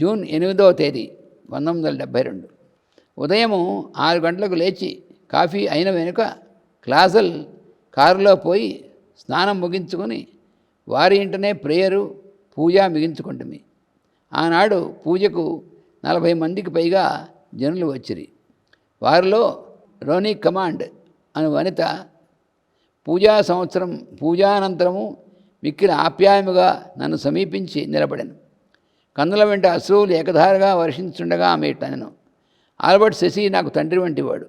June ఎనిమిదవ తేదీ పంతొమ్మిది వందల డెబ్భై రెండు. ఉదయము ఆరు గంటలకు లేచి కాఫీ అయిన వెనుక క్లాసల్ కారులో పోయి స్నానం ముగించుకొని వారి ఇంటనే ప్రేయరు పూజ మిగించుకుంటుంది ఆనాడు పూజకు నలభై మందికి పైగా జనులు వచ్చిరి. వారిలో రోనీ కమాండ్ అను వనిత పూజా సంవత్సరం పూజానంతరము మిక్కిన ఆప్యాయముగా నన్ను సమీపించి నిలబడెను. కన్నుల వెంట అశ్రువులు ఏకధారగా వర్షించుండగా ఆమె ఇట్టనెను ఆల్బర్ట్ శశి నాకు తండ్రి వంటివాడు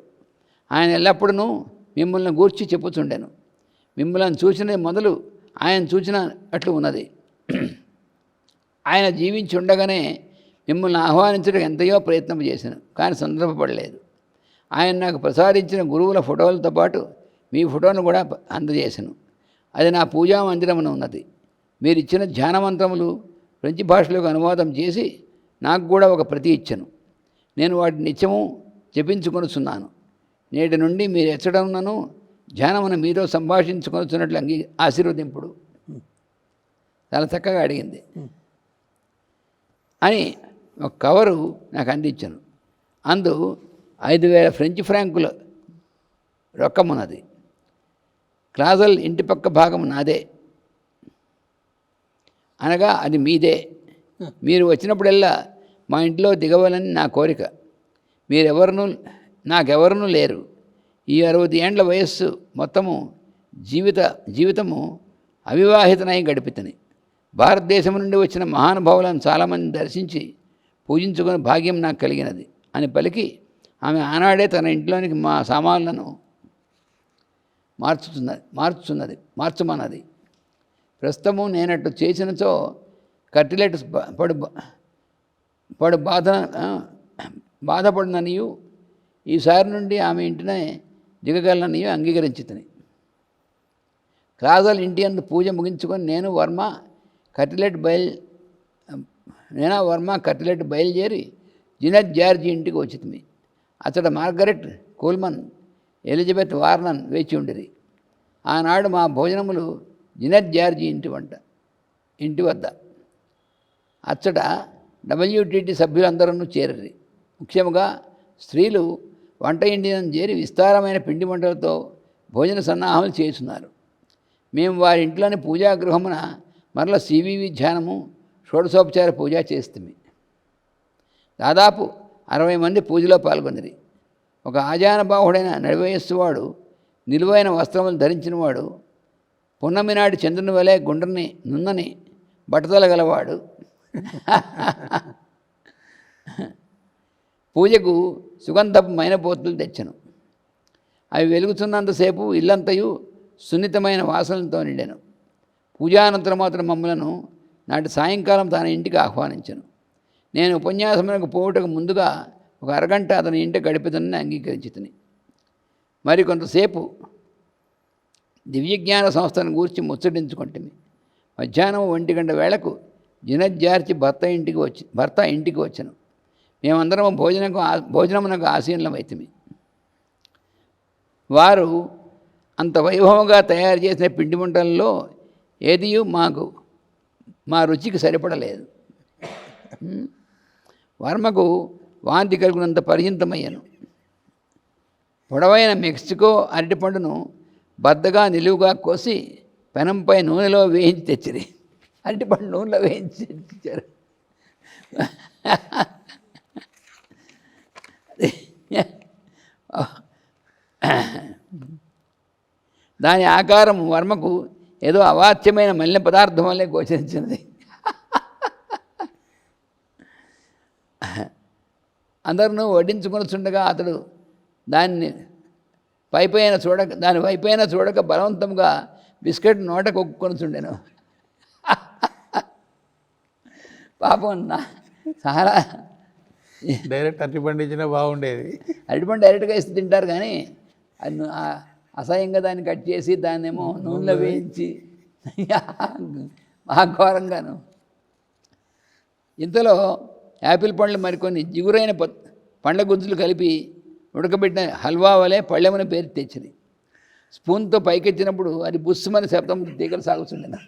ఆయన ఎల్లప్పుడూ మిమ్మల్ని గూర్చి చెప్పుచుండెను. మిమ్మల్ని చూసిన మొదలు ఆయన చూసిన అట్లు ఉన్నది. ఆయన జీవించి ఉండగానే మిమ్మల్ని ఆహ్వానించడం ఎంతయో ప్రయత్నం చేశాను కానీ సందర్భపడలేదు. ఆయన నాకు ప్రసాదించిన గురువుల ఫోటోలతో పాటు మీ ఫోటోను కూడా అందజేశాను. అది నా పూజా మందిరమున ఉన్నది. మీరు ఇచ్చిన ధ్యాన మంత్రములు ఫ్రెంచ్ భాషలోకి అనువాదం చేసి నాకు కూడా ఒక ప్రతి ఇచ్చను. నేను వాటి నిత్యము జపించుకొనుచున్నాను. నేటి నుండి మీరు ఎచ్చడమునను ధ్యానమును మీతో సంభాషించుకొనుచున్నట్లు అంగీ ఆశీర్వదింపుడు. చాలా చక్కగా అడిగింది. అని ఒక కవరు నాకు అందించాను. అందు ఐదు వేల ఫ్రెంచ్ ఫ్రాంకుల రొక్కమున్నది. క్లాజల్ ఇంటి పక్క భాగం నాదే. అనగా అది మీదే. మీరు వచ్చినప్పుడల్లా మా ఇంట్లో దిగవాలని నా కోరిక. మీరెవరును నాకెవరునూ లేరు. ఈ అరవై ఏండ్ల వయస్సు మొత్తము జీవిత జీవితము అవివాహితనై గడిపితని. భారతదేశం నుండి వచ్చిన మహానుభావులను చాలామంది దర్శించి పూజించుకునే భాగ్యం నాకు కలిగినది అని పలికి ఆమె ఆనాడే తన ఇంట్లోనికి మా సామాన్లను మార్చుతున్నది మార్చుతున్నది మార్చమన్నది. ప్రస్తుతము నేనట్టు చేసినచో కట్టిలెట్ పడు పడు బాధ బాధపడిననియు ఈసారి నుండి ఆమె ఇంటినే దిగగలననియు అంగీకరించుతుంది క్లాజల్ ఇంటి అందు పూజ ముగించుకొని నేను వర్మ కట్టిలెట్ బయలు నేనా వర్మ కట్టిలెట్ బయలుదేరి జినత్ జార్జి ఇంటికి వచ్చింది అతడు మార్గరెట్ కూల్మన్ ఎలిజబెత్ వార్నన్ వేచి ఉండిరి. ఆనాడు మా భోజనములు జినత్ జార్జి ఇంటి వంట ఇంటి వద్ద. అచ్చట డబ్ల్యూటీటీ సభ్యులందరూ చేరరి. ముఖ్యముగా స్త్రీలు వంట ఇంటిని చేరి విస్తారమైన పిండి వంటలతో భోజన సన్నాహాలు చేస్తున్నారు. మేము వారి ఇంట్లోని పూజాగృహమున మరల సివివి ధ్యానము షోడశోపచార పూజ చేస్తుంది దాదాపు అరవై మంది పూజలో పాల్గొనిరి. ఒక ఆజానబాహుడైన నడివయస్సువాడు నిలువైన వస్త్రములు ధరించినవాడు పున్నమి నాటి చంద్రుని వలె గుండ్రని నున్నని బట్టతల గలవాడు. పూజకు సుగంధమైన పోతులు తెచ్చను. అవి వెలుగుతున్నంతసేపు ఇల్లంతయు సున్నితమైన వాసనలతో నిండాను. పూజానంతరం మాత్రం మమ్మలను నాటి సాయంకాలం తన ఇంటికి ఆహ్వానించను. నేను ఉపన్యాసములకు పోవుటకు ముందుగా ఒక అరగంట అతని ఇంటి గడిపితనని అంగీకరించుతుంది మరి కొంతసేపు దివ్యజ్ఞాన సంస్థను గూర్చి ముచ్చటించుకుంటుంది. మధ్యాహ్నం ఒంటి గంట వేళకు జినజ్జార్చి భర్త ఇంటికి వచ్చి భర్త ఇంటికి వచ్చాను. మేమందరం భోజనకు భోజనమునకు ఆసీనులమైతిమి వారు అంత వైభవంగా తయారు చేసిన పిండి వంటల్లో ఏది మాకు మా రుచికి సరిపడలేదు. వర్మకు వాంతి కలిగినంత పరిహింతమయ్యాను పొడవైన మెక్సికో అరటిపండును బద్దగా నిలువుగా కోసి పెనంపై నూనెలో వేయించి తెచ్చిరి. అరటిపండు నూనెలో వేయించి తెచ్చారు. దాని ఆకారం వర్మకు ఏదో అవాచ్యమైన మలిన పదార్థం వల్లే గోచరించినది. అందరినూ వడ్డించుకొనిచుండగా అతడు దాన్ని పైపైన చూడక దాని వైపైన చూడక బలవంతంగా బిస్కెట్ నోట కొనుచుండాను పాపం నా చాలా డైరెక్ట్ అట్టి పండించినా బాగుండేది. అరటిపండు డైరెక్ట్గా ఇస్తే తింటారు కానీ అసహ్యంగా దాన్ని కట్ చేసి దాన్ని ఏమో నూనెలో వేయించి బాగా ఘోరంగాను ఇంతలో యాపిల్ పండ్లు మరికొన్ని జిగురైన పండ్ల గుజ్జులు కలిపి ఉడకబెట్టిన హల్వా వలె పళ్ళెమని పేరు తెచ్చింది. స్పూన్తో పైకెత్తినప్పుడు అది బుస్సుమని శబ్దం తీగలు సాగుతుండే.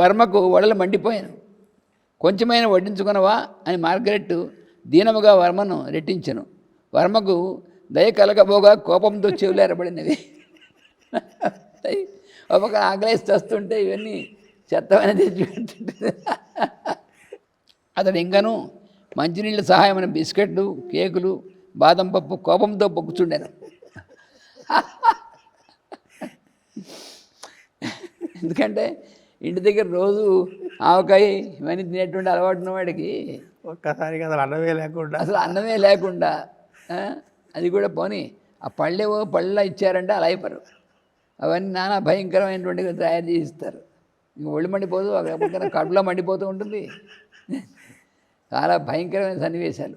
వర్మకు వడలు మండిపోయాను. కొంచెమైనా వడ్డించుకునవా అని మార్గరెట్ దీనముగా వర్మను రెట్టించను. వర్మకు దయ కలగబోగా కోపంతో చెవులేరబడినవి ఒక ఆకలేసి వస్తుంటే ఇవన్నీ చెత్తమైన తెచ్చిపెట్టుంటే అతడు ఇంకను మంచినీళ్ళ సహాయమైన బిస్కెట్లు కేకులు బాదం పప్పు కోపంతో పొక్కుచుండాను ఎందుకంటే ఇంటి దగ్గర రోజు ఆవకాయ ఇవన్నీ తినేటువంటి అలవాటు ఉన్నవాడికి ఒక్కసారి కదా అన్నమే లేకుండా. అసలు అన్నమే లేకుండా అది కూడా పోని ఆ పళ్ళేవో పళ్ళ ఇచ్చారంటే అలా అయిపోరు. అవన్నీ నానా భయంకరమైనటువంటివి తయారు చేసి ఇస్తారు. ఇంక ఒళ్ళు మండిపోదు అక్కడ కడుపులో మండిపోతూ ఉంటుంది. చాలా భయంకరమైన సన్నివేశాలు.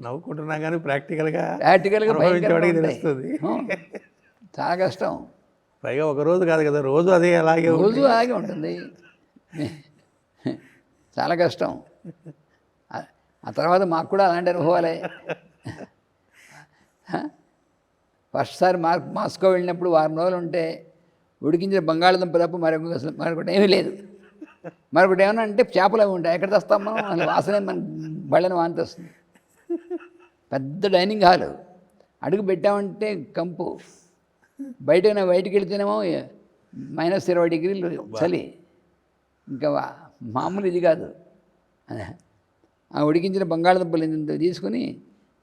నవ్వుకుంటున్నా కానీ ప్రాక్టికల్గా ప్రాక్టికల్గా తెలుస్తుంది. చాలా కష్టం. పైగా ఒక రోజు కాదు కదా రోజు అదే అలాగే. రోజు అలాగే ఉంటుంది. చాలా కష్టం. ఆ- తర్వాత మాకు కూడా అలాంటి అనుభవాలే. ఫస్ట్ సారి మా మాస్కో వెళ్ళినప్పుడు వారం రోజులు ఉంటే ఉడికించిన బంగాళదుంప తప్ప మరొక మరొకటి ఏమీ లేదు. మరొకటి ఏమన్నా అంటే చేపలు అవి ఉంటాయి. ఎక్కడ తెస్తాం మనం? అసలు వాసన మన బళ్ళని వాంతి వస్తుంది. పెద్ద డైనింగ్ హాలు. అడుగు పెట్టామంటే కంపు. బయట బయటికి వెళ్తేనేమో మైనస్ ఇరవై డిగ్రీలు చలి. ఇంకా మామూలు ఇది కాదు. ఆ ఉడికించిన బంగాళదుంపలు ఇంత తీసుకుని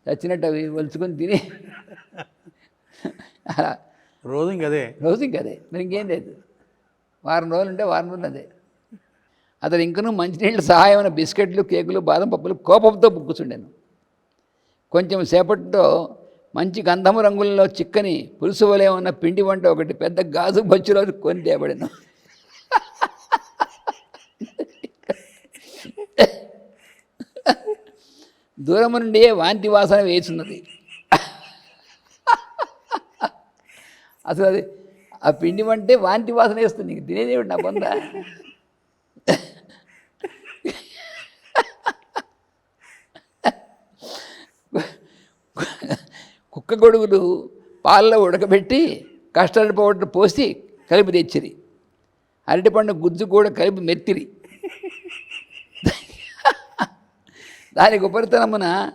చచ్చినట్టు అవి వలుచుకొని తిని. రోజు ఇంక అదే రోజు ఇంక అదే మరి ఇంకేం లేదు. వారం రోజులు ఉంటే వారం రోజులు అదే. అతను ఇంకనూ మంచినీళ్ళ సహాయమైన బిస్కెట్లు కేకులు బాదం పప్పులు కోపంతో బుక్కుచుండాను. కొంచెం సేపటితో మంచి గంధము రంగుల్లో చిక్కని పులుసు వలె ఉన్న పిండి వంట ఒకటి పెద్ద గాజు బచ్చులో కొని తేబడిను. దూరం నుండి వాంతి వాసన వేస్తున్నది అసలు అది ఆ పిండి వంటే వాంతి వాసన వేస్తుంది. నీకు తినేదేమిటి నా బొందా? గొడుగులు పాలలో ఉడకబెట్టి కస్టర్డ్ పౌడర్ పోసి కలిపి తెచ్చిరి. అరటిపండు గుజ్జు కూడా కలిపి మెత్తిరి. దానికి ఉపరితలమున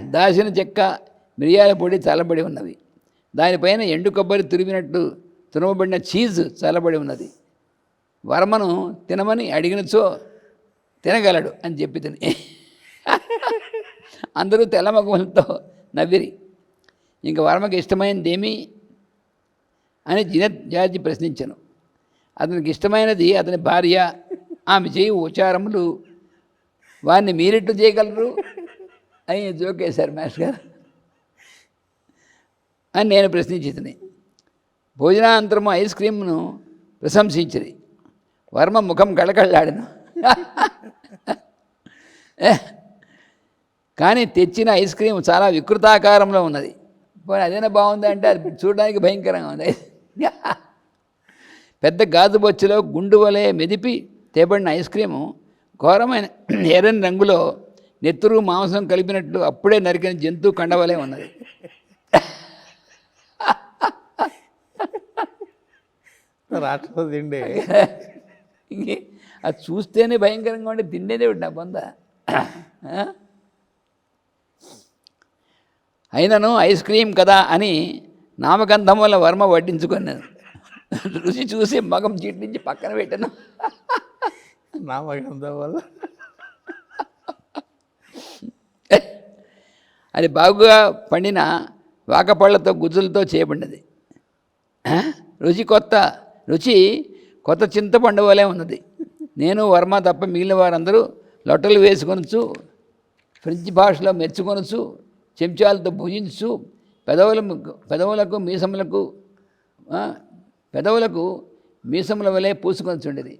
దాచిన చెక్క మిరియాల పొడి చల్లబడి ఉన్నది. దానిపైన ఎండు కొబ్బరి తురిమినట్టు తురమబడిన చీజ్ చల్లబడి ఉన్నది. వర్మను తినమని అడిగినచో తినగలడు అని చెప్పి తిని. అందరూ తెల్లమగములతో నవ్విరి. ఇంక వర్మకి ఇష్టమైనది ఏమి అని జినత్ జార్జి ప్రశ్నించను. అతనికి ఇష్టమైనది అతని భార్య ఆమె చేయి ఉచారములు వారిని మీరెట్లు చేయగలరు? అని జోకేశారు మాస్టర్ గారు. అని నేను ప్రశ్నించింది భోజనానంతరము ఐస్ క్రీమ్ను ప్రశంసించింది వర్మ ముఖం కళకళలాడను. కానీ తెచ్చిన ఐస్ క్రీమ్ చాలా వికృతాకారంలో ఉన్నది. పోనీ అదేనా బాగుంది అంటే అది చూడడానికి భయంకరంగా ఉంది. పెద్ద గాజు బొచ్చులో గుండు వలె మెదిపి తేబడిన ఐస్ క్రీము ఘోరమైన ఎర్రని రంగులో నెత్తురు మాంసం కలిపినట్లు అప్పుడే నరికిన జంతువు కండవలే ఉన్నది. రాక్షస తిండే. అది చూస్తేనే భయంకరంగా ఉండే తిండేదే నా బొంద? అయినను ఐస్ క్రీమ్ కదా అని నామగంధం వల్ల వర్మ వడ్డించుకున్నాను. రుచి చూసి మగం చీటించి పక్కన పెట్టాను. నామగంధం వల్ల? అది బాగుగా పండిన వాకపళ్ళతో గుజ్జులతో చేయబడినది? రుచి కొత్త రుచి కొత్త చింతపండు వలె ఉన్నది. నేను వర్మ తప్ప మిగిలిన వారందరూ లొట్టలు వేసుకొనొచ్చు ఫ్రెంచ్ భాషలో మెచ్చుకొనసు చెంచాలతో భుజించు. పెదవుల పెదవులకు మీసములకు పెదవులకు మీసముల వలె పూసుకొనిచుండేది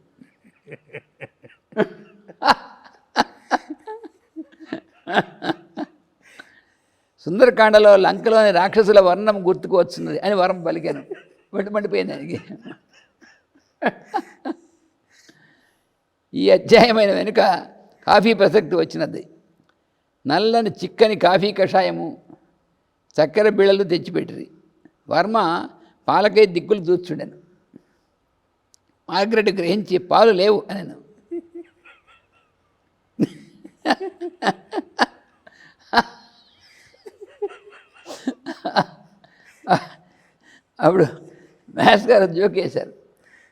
సుందరకాండలో లంకలోని రాక్షసుల వర్ణం గుర్తుకు వస్తున్నది అని వరం పలికాను. వెంట మండిపోయింది దానికి ఈ అధ్యాయమైన వెనుక కాఫీ ప్రసక్తి వచ్చినది. నల్లని చిక్కని కాఫీ కషాయము చక్కెర బిళ్ళలు తెచ్చిపెట్టిరి. వర్మ పాలకై దిక్కులు చూచుండెను మార్గరెట్ గ్రహించి పాలు లేవు అనను. అప్పుడు మహేష్ గారు జోకేశారు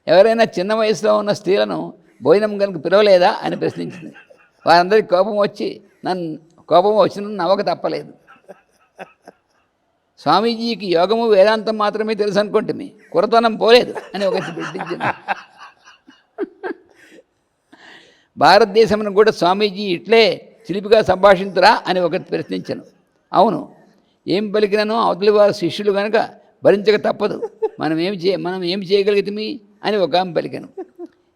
ఎవరైనా చిన్న వయసులో ఉన్న స్త్రీలను భోజనం కనుక పిలవలేదా అని ప్రశ్నించింది. వారందరికీ కోపం వచ్చి నన్ను కోపం వచ్చిన నవ్వక తప్పలేదు. స్వామీజీకి యోగము వేదాంతం మాత్రమే తెలుసు అనుకుంటుంది కురతనం పోలేదు అని ఒకటి ప్రశ్నించింది భారతదేశమును కూడా స్వామీజీ ఇట్లే చిలిపిగా సంభాషించరా అని ఒకటి ప్రశ్నించను. అవును ఏం పలికినానో అవతలి వారి శిష్యులు కనుక భరించక తప్పదు. మనం ఏం చే మనం ఏం చేయగలిగితే అని ఒక ఆమె పలికాను.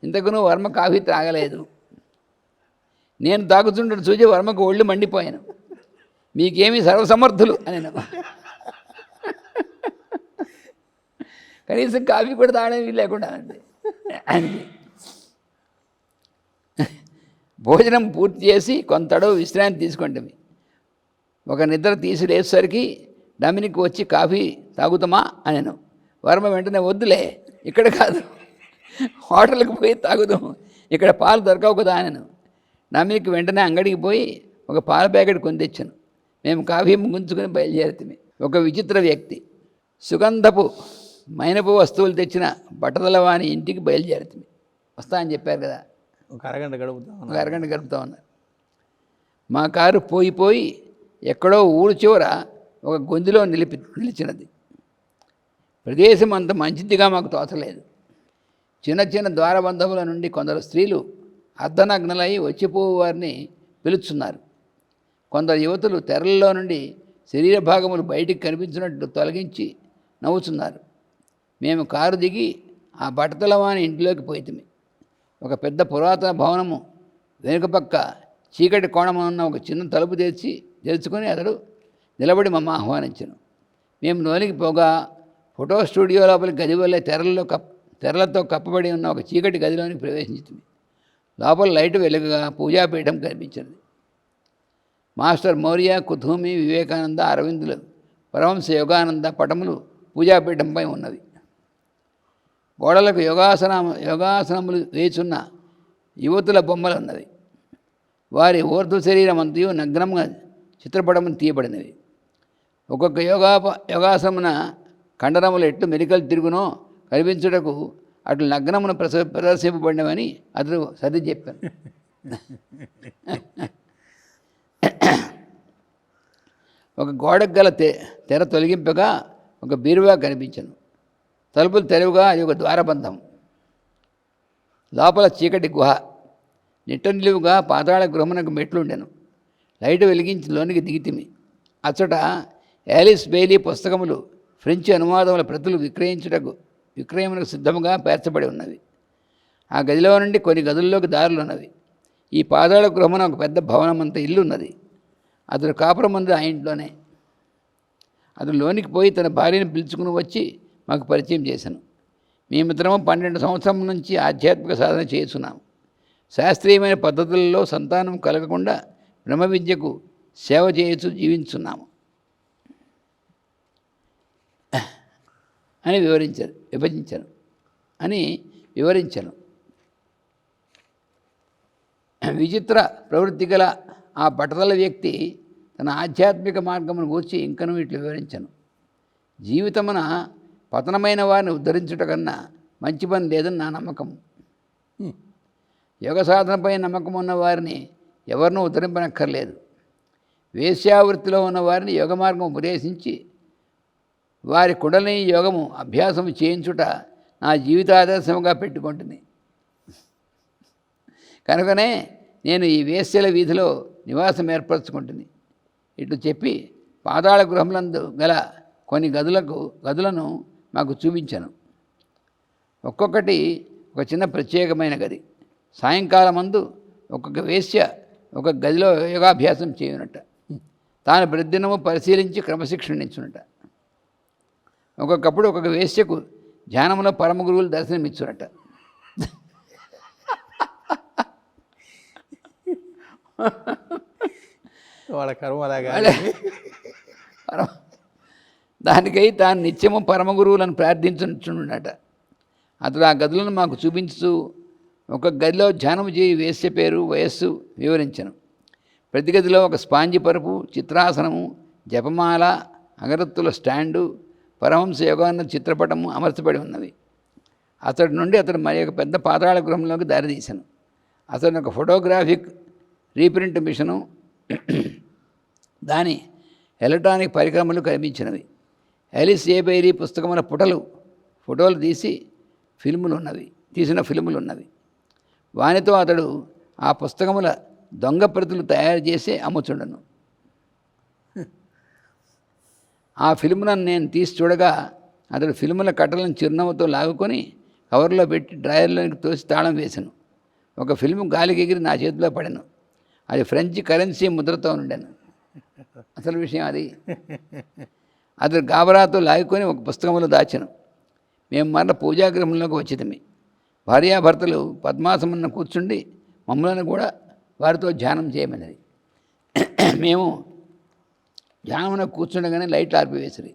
ఇంతకును వర్మ కాఫీ త్రాగలేదు నేను తాగుతుంటే చూసి వర్మకు ఒళ్ళు మండిపోయాను. మీకేమీ సర్వసమర్థులు అని కనీసం కాఫీ కూడా తాగడం లేకుండా అండి ఆయనకి భోజనం పూర్తి చేసి కొంతడు విశ్రాంతి తీసుకోండి. ఒక నిద్ర తీసి లేచేసరికి డమినికి వచ్చి కాఫీ తాగుతామా అనను. వర్మ వెంటనే వద్దులే ఇక్కడ కాదు. హోటల్కి పోయి తాగుదాం ఇక్కడ పాలు దొరకవు కదా అనను. డమినికి వెంటనే అంగడికి పోయి ఒక పాల ప్యాకెట్ కొని తెచ్చాను మేము కాఫీ ముగించుకొని బయలుదేరుతుంది ఒక విచిత్ర వ్యక్తి. సుగంధపు మైనపు వస్తువులు తెచ్చిన బట్టదల వాని ఇంటికి బయలుదేరుతుంది వస్తా అని చెప్పారు కదా. ఒక అరగంట గడుపుతాం ఒక అరగంట గడుపుతా ఉన్నారు. మా కారు పోయి పోయి ఎక్కడో ఊరు చివర ఒక గొంతులో నిలిపి నిలిచినది. ప్రదేశం అంత మంచిదిగా మాకు తోచలేదు. చిన్న చిన్న ద్వారబంధముల నుండి కొందరు స్త్రీలు అర్ధనగ్నలై వచ్చిపోవు వారిని పిలుచున్నారు. కొందరు యువతులు తెరల్లో నుండి శరీర భాగములు బయటికి కనిపించినట్టు తొలగించి నవ్వుతున్నారు మేము కారు దిగి ఆ బట్టతలవాని ఇంటిలోకి పోయితిమి. ఒక పెద్ద పురాతన భవనము వెనుక పక్క చీకటి కోణము ఉన్న ఒక చిన్న తలుపు తెరిచి తెరుచుకొని అతడు నిలబడి మమ్మ ఆహ్వానించను. మేము లోనికి పోగా ఫోటో స్టూడియో లోపలి గది వల్ల తెరల్లో కప్ తెరలతో కప్పబడి ఉన్న ఒక చీకటి గదిలోనికి ప్రవేశించింది లోపల లైట్ వెలుగుగా పూజాపీఠం కనిపించింది. మాస్టర్ మౌర్య కుథూమి వివేకానంద అరవిందులు పరమహంస యోగానంద పటములు పూజాపీఠంపై ఉన్నవి. గోడలకు యోగాసన యోగాసనములు వేచున్న యువతుల బొమ్మలు ఉన్నవి వారి ఊర్ధ్వ శరీరం అంతయు నగ్నంగా చిత్రపటములు తీయబడినవి. ఒక్కొక్క యోగా యోగాసమున కండరములు ఎట్టు మెడికల్ తిరుగునో కనిపించుటకు అటు నగ్నమును ప్రస ప్రదర్శింపబడినవని అతడు సర్ది చెప్పాను. ఒక గోడకు గల తె తెర తొలగింపగా ఒక బీరువా కనిపించను. తలుపులు తెరువుగా అది ఒక ద్వారబంధం. లోపల చీకటి గుహ. నిట్ట నిలువుగా పాతాళ గృహమునకు మెట్లుండెను. లైట్ వెలిగించి లోనికి దిగితిమి. అచ్చట యాలిస్ బెయిలీ పుస్తకములు ఫ్రెంచి అనువాదముల ప్రతులు విక్రయించుటకు విక్రయమునకు సిద్ధముగా పేర్చబడి ఉన్నది. ఆ గదిలో నుండి కొన్ని గదుల్లోకి దారులు ఉన్నవి ఈ పాదాల గృహమున ఒక పెద్ద భవనం అంత ఇల్లు ఉన్నది అతడు కాపురం ఉంది ఆ ఇంట్లోనే. అతను లోనికి పోయి తన భార్యను పిలుచుకుని వచ్చి మాకు పరిచయం చేశాను. మేమిద్దరము పన్నెండు సంవత్సరం నుంచి ఆధ్యాత్మిక సాధన చేస్తున్నాము శాస్త్రీయమైన పద్ధతులలో సంతానం కలగకుండా బ్రహ్మ విద్యకు సేవ చేయొచ్చు జీవించున్నాము. అని వివరించారు విభజించాను. అని వివరించాను. విచిత్ర ప్రవృత్తి గల ఆ పట్టదల వ్యక్తి తన ఆధ్యాత్మిక మార్గమును గూర్చి ఇంకను ఇట్లు వివరించను. జీవితమున పతనమైన వారిని ఉద్ధరించుట కన్నా మంచి పని లేదని నా నమ్మకం. యోగ సాధనపై నమ్మకం ఉన్న వారిని ఎవరినూ ఉద్ధరింపనక్కర్లేదు. వేశ్యావృత్తిలో ఉన్న వారిని యోగ మార్గం ఉపదేశించి వారి కుడలని యోగము అభ్యాసం చేయించుట నా జీవితాదర్శముగా పెట్టుకుంటుంది. కనుకనే నేను ఈ వేశ్యల వీధిలో నివాసం ఏర్పరచుకుంటుంది. ఇట్లు చెప్పి పాతాళ గృహములందు గల కొన్ని గదులకు గదులను మాకు చూపించాను. ఒక్కొక్కటి ఒక చిన్న ప్రత్యేకమైన గది. సాయంకాలం మందు ఒక్కొక్క వేశ్య ఒక గదిలో యోగాభ్యాసం చేయనట. తాను ప్రతిదినము పరిశీలించి క్రమశిక్షణ ఇచ్చునట. ఒక్కొక్కప్పుడు ఒక్కొక్క వేశ్యకు ధ్యానంలో పరమ గురువులు దర్శనమిచ్చునట వాళ్ళ కర్మ అలాగా. దానికై తాను నిత్యము పరమ గురువులను ప్రార్థించుచుండట అతడు ఆ గదులను మాకు చూపించు ఒక గదిలో ధ్యానం చేయి వేశ్య పేరు వయస్సు వివరించను. ప్రతి గదిలో ఒక స్పాంజి పరుపు చిత్రాసనము జపమాల అగరత్తుల స్టాండు పరమహంస యోగాన్న చిత్రపటము అమర్చబడి ఉన్నవి అతడి నుండి అతడు మరి యొక్క పెద్ద పాతాళ గృహంలోకి దారితీశాను. అతను ఒక ఫోటోగ్రాఫిక్ రీప్రింట్ మిషను దాని ఎలక్ట్రానిక్ పరికరములు కనిపించినవి. ఎలిస్ ఏబైరీ పుస్తకముల పుటలు ఫోటోలు తీసి ఫిల్ములు ఉన్నవి తీసిన ఫిల్ములు ఉన్నవి వానితో అతడు ఆ పుస్తకముల దొంగ ప్రతులు తయారు చేసి అమ్ముచుండను. ఆ ఫిల్ములను నేను తీసి చూడగా అతడు ఫిల్ముల కట్టలను చిరునవ్వుతో లాగుకొని కవర్లో పెట్టి డ్రాయర్లోనికి తోసి తాళం వేశాను. ఒక ఫిల్మ్ గాలికి ఎగిరి నా చేతిలో పడాను. అది ఫ్రెంచ్ కరెన్సీ ముద్రతో ఉండాను. అసలు విషయం అది. అతడు గాబరాతో లాగుకొని ఒక పుస్తకంలో దాచాను. మేము మరల పూజాగృహంలోకి వచ్చితమి భార్యాభర్తలు పద్మాసమున్న కూర్చుండి మమ్మలను కూడా వారితో ధ్యానం చేయమన్నది. మేము ధ్యానమున కూర్చుండగానే లైట్లు ఆర్పివేసిరి.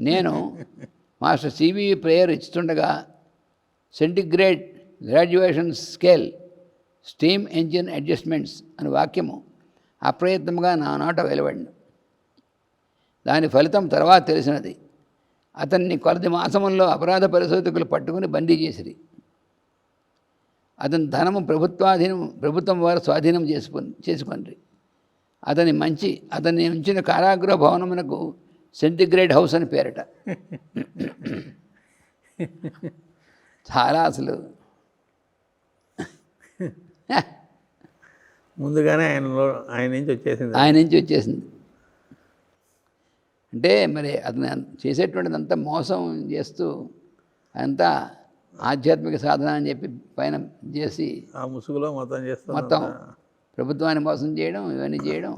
నేను master CV prayer ఇస్తుండగా centigrade graduation scale steam engine adjustments అని వాక్యము అప్రయత్నంగా నా నోట వెలువడిను. దాని ఫలితం తర్వాత తెలిసినది. అతన్ని కొలది మాసముల్లో అపరాధ పరిశోధకులు పట్టుకుని బందీ చేసిరి. అతని ధనము ప్రభుత్వాధీనం ప్రభుత్వం వారు స్వాధీనం చేసుకు చేసుకుంది అతని మంచి అతన్ని ఉంచిన కారాగృహ భవనమునకు సెంటిగ్రేడ్ హౌస్ అని పేరట. చాలా అసలు. ముందుగానే ఆయనలో ఆయన నుంచి వచ్చేసింది. ఆయన నుంచి వచ్చేసింది. అంటే మరి అతను చేసేటువంటిదంతా మోసం చేస్తూ అంతా ఆధ్యాత్మిక సాధన అని చెప్పి పైన చేసి ఆ ముసుగులో మొత్తం చేస్తాం మొత్తం ప్రభుత్వాన్ని మోసం చేయడం ఇవన్నీ చేయడం